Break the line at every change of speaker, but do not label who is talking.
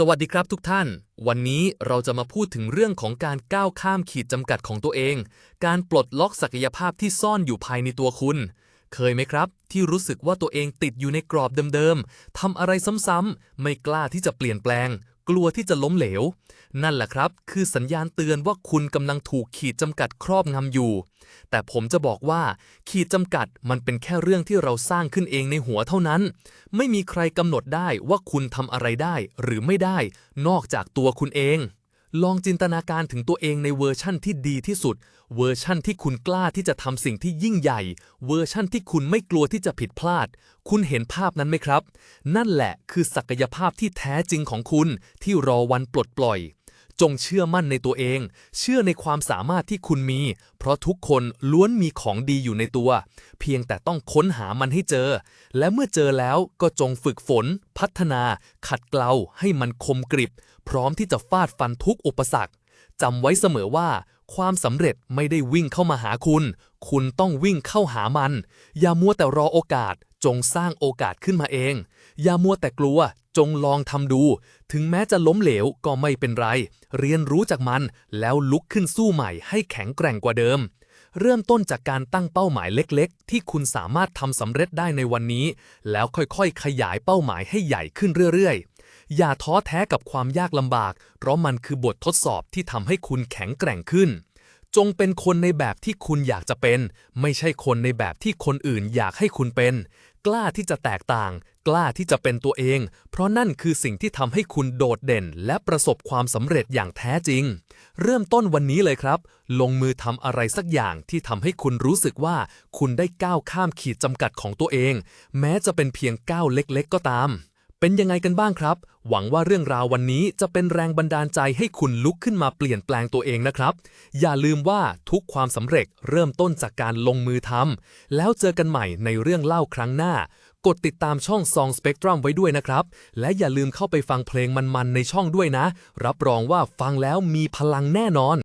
สวัสดีครับทุกท่าน วันนี้เราจะมาพูดถึงเรื่องของการก้าวข้ามขีดจำกัดของตัวเอง การปลดล็อกศักยภาพที่ซ่อนอยู่ภายในตัวคุณ เคยไหมครับ ที่รู้สึกว่าตัวเองติดอยู่ในกรอบเดิมๆทำอะไรซ้ำๆไม่กล้าที่จะเปลี่ยนแปลง กลัวที่จะล้มเหลว นั่นแหละครับ คือสัญญาณเตือนว่าคุณกำลังถูกขีดจำกัดครอบงำอยู่ แต่ผมจะบอกว่า ขีดจำกัดมันเป็นแค่เรื่องที่เราสร้างขึ้นเองในหัวเท่านั้น ไม่มีใครกำหนดได้ว่าคุณทำอะไรได้หรือไม่ได้ นอกจากตัวคุณเอง ลองจินตนาการถึงตัวเองในเวอร์ชั่นที่ดีที่สุด เวอร์ชั่นที่คุณกล้าที่จะทำสิ่งที่ยิ่งใหญ่ เวอร์ชั่นที่คุณไม่กลัวที่จะผิดพลาด คุณเห็นภาพนั้นไหมครับ นั่นแหละคือศักยภาพที่แท้จริงของคุณที่รอวันปลดปล่อย จงเชื่อมั่นในตัวเอง เชื่อในความสามารถที่คุณมี เพราะทุกคนล้วนมีของดีอยู่ในตัว เพียงแต่ต้องค้นหามันให้เจอ และเมื่อเจอแล้วก็จงฝึกฝน พัฒนา ขัดเกลาให้มันคมกริบ พร้อมที่จะฟาดฟันทุกอุปสรรคจำไว้เสมอว่า ความสำเร็จไม่ได้วิ่งเข้ามาหาคุณ คุณต้องวิ่งเข้าหามัน อย่ามัวแต่รอโอกาส จงสร้างโอกาสขึ้นมาเอง อย่ามัวแต่กลัว จงลองทำดู ถึงแม้จะล้มเหลวก็ไม่เป็นไร เรียนรู้จากมันแล้วลุกขึ้นสู้ใหม่ให้แข็งแกร่งกว่าเดิม เริ่มต้นจากการตั้งเป้าหมายเล็กๆ ที่คุณสามารถทำสำเร็จได้ในวันนี้ แล้วค่อยๆ ขยายเป้าหมายให้ใหญ่ขึ้นเรื่อยๆ อย่าท้อแท้กับความยากลำบาก เพราะมันคือบททดสอบที่ทำให้คุณแข็งแกร่งขึ้น จงเป็นคนในแบบที่คุณอยากจะเป็น ไม่ใช่คนในแบบที่คนอื่นอยากให้คุณเป็น กล้าที่จะแตกต่าง กล้าที่จะเป็นตัวเอง เพราะนั่นคือสิ่งที่ทำให้คุณโดดเด่น และประสบความสำเร็จอย่างแท้จริง เริ่มต้นวันนี้เลยครับ ลงมือทำอะไรสักอย่างที่ทำให้คุณรู้สึกว่า คุณได้ก้าวข้ามขีดจำกัดของตัวเอง แม้จะเป็นเพียงก้าวเล็ก ๆ ก็ตาม เป็นยังไงกันบ้างครับ หวังว่าเรื่องราววันนี้จะเป็นแรงบันดาลใจให้คุณลุกขึ้นมาเปลี่ยนแปลงตัวเองนะครับ อย่าลืมว่าทุกความสำเร็จเริ่มต้นจากการลงมือทำแล้วเจอกันใหม่ในเรื่องเล่าครั้งหน้า กดติดตามช่อง Song Spectrum ไว้ด้วยนะครับ และอย่าลืมเข้าไปฟังเพลงมันๆในช่องด้วยนะ รับรองว่าฟังแล้วมีพลังแน่นอน